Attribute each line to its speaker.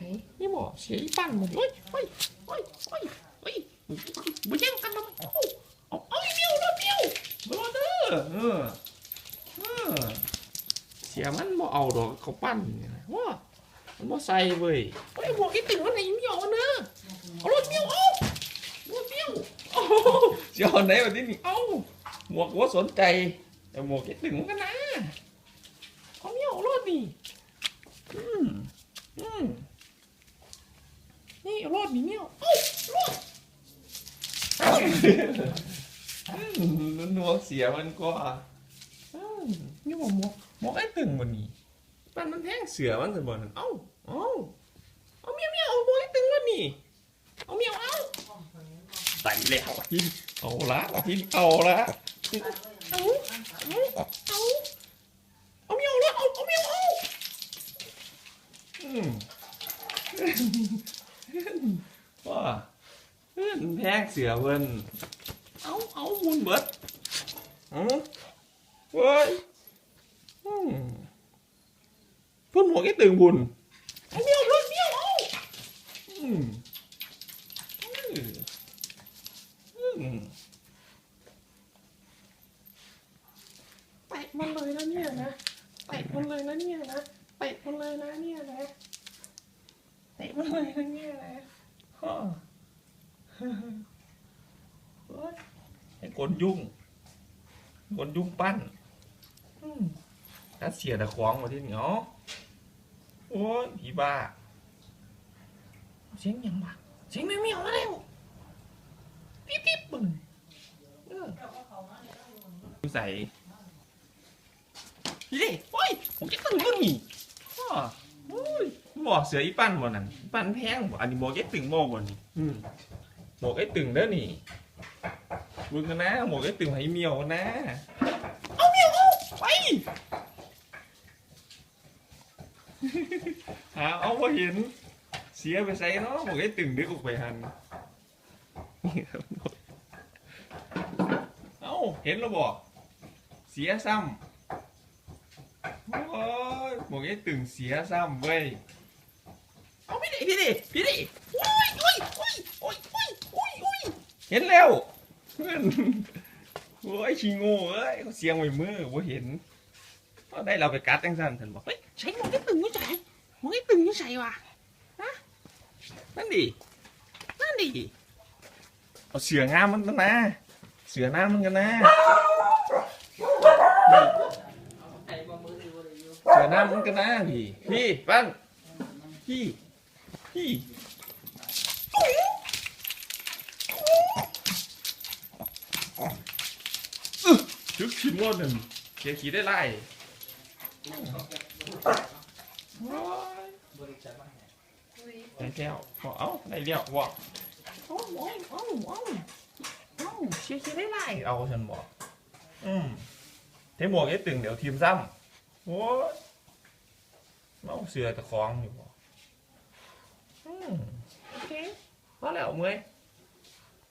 Speaker 1: ฮ้ยนี่หมอเสียอีปั้นหมดเฮ้ยเฮ้ยเฮ้ยเฮ้ยเฮ้ยมาแย่งกันทำไมเอาเอาเอาไอ้เมียวรถเมียวรถเด้อเออเออเสียมันบ่เอาดอกเขาปั้นนี่นะว่ามันบ่ใส่เว้ยเฮ้ยบอกไอ้ติ่งว่าไหนเมียวเนอะเอารถเมียวเอารถเมียวเอาเสียเอาไหนวะที่นี่เอาหมวกว่าสนใจแต่หมวกไอ้ติ่งมันก็นะเอาเมียวเอารถนี่อืมอืม นี่รอดหนีเมียวเอ้ารอดนัวเสียมันก็อืมนี่ว่าหมอกหมอกไอ้ตึงมันนี่ปันมันแท่งเสือมันสมบัติเอ้าเอ้าเอาเมียวเมียวเอาหมอกไอ้ตึงมันนี่เอาเมียวเอาใส่แล้วทีเอาละทีเอาละเอาเอาเอาเอาเมียวละเอาเอาเมียวเอาอืม ว่าเพื่อนแพงเสือเพิ่นเอาเอามุนเบิดอือเว้ยอืมเพิ่นหัวแกตึงบุญไอ้เมียวรถเมียวเอาอืมอืมอืมเตะมันเลยนะเนี่ยนะเตะมันเลยนะเนี่ยนะเตะมันเลยนะเนี่ยนะเตะมันเลยนะเนี่ยนะฮ่าเฮ้ยไอ้คนยุ่ง คนยุ่งปั้นอืมถ้าเสียแต่ของมาที่เหนียวโอ้ยผีบ้า เสียงหยังวะเสียงไม่มีออกมาแล้วปิ๊บปิ๊บบึ้งเออใส่พี่เด้โอ้ยผมจะตึงมึงนี่ฮ่าโอ้ย บอกเสืออีปั้นบ่นั่นอีปั้นแพงบ่อันนี้บอกไอ้ตึงบ่บ่นี่อืมบอกไอ้ตึงเด้อนี่มึงกันนะบอกไอ้ตึงให้เมียวนะเอาเมียวเอาไปหาเอาพอเห็น เสียไปใส่เนาะบอกไอ้ตึงดึกออกไปหันนี่ครับเอาเห็นแล้วบอกเสียซ้ำโอ้ยบอกไอ้ตึงเสียซ้ำเว้ยเอา พี่ดิพี่ดิพี่ดิโอ้ยโอ้ยโอ้ยโอ้ยโอ้ยโอ้ยโอ้ยเห็นแล้วเพื่อนโอ้ยชิงโง่เอ้ยเขาเสียงไว้มือว่าเห็นก็ได้เราไปกัดจังสันท่านบอกเฮ้ยใช้หมวกไอ้ตึงไม่ใช่หมวกไอ้ตึงไม่ใช่วะนั่นดินั่นดิเอาเสืองามมันกันนะเสือน้ำมันกันนะเสือน้ำมันกันนะพี่พี่ปั้นพี่พี่อึ๊ะ ชึกชิมว่าหนึ่งเขียขีได้ไล่โอ้ยได้แล้วบอเอ้าได้แล้วบอกเอ้าเอ้าเอ้าเอ้าเอ้าเชียร์เชียร์ได้ไรเอาฉันบอกอืมเทหมวกไอ้ตึงเดี๋ยวทีมซ้ำโอ้ยเมาเสือตะคองอยู่บ อกอืม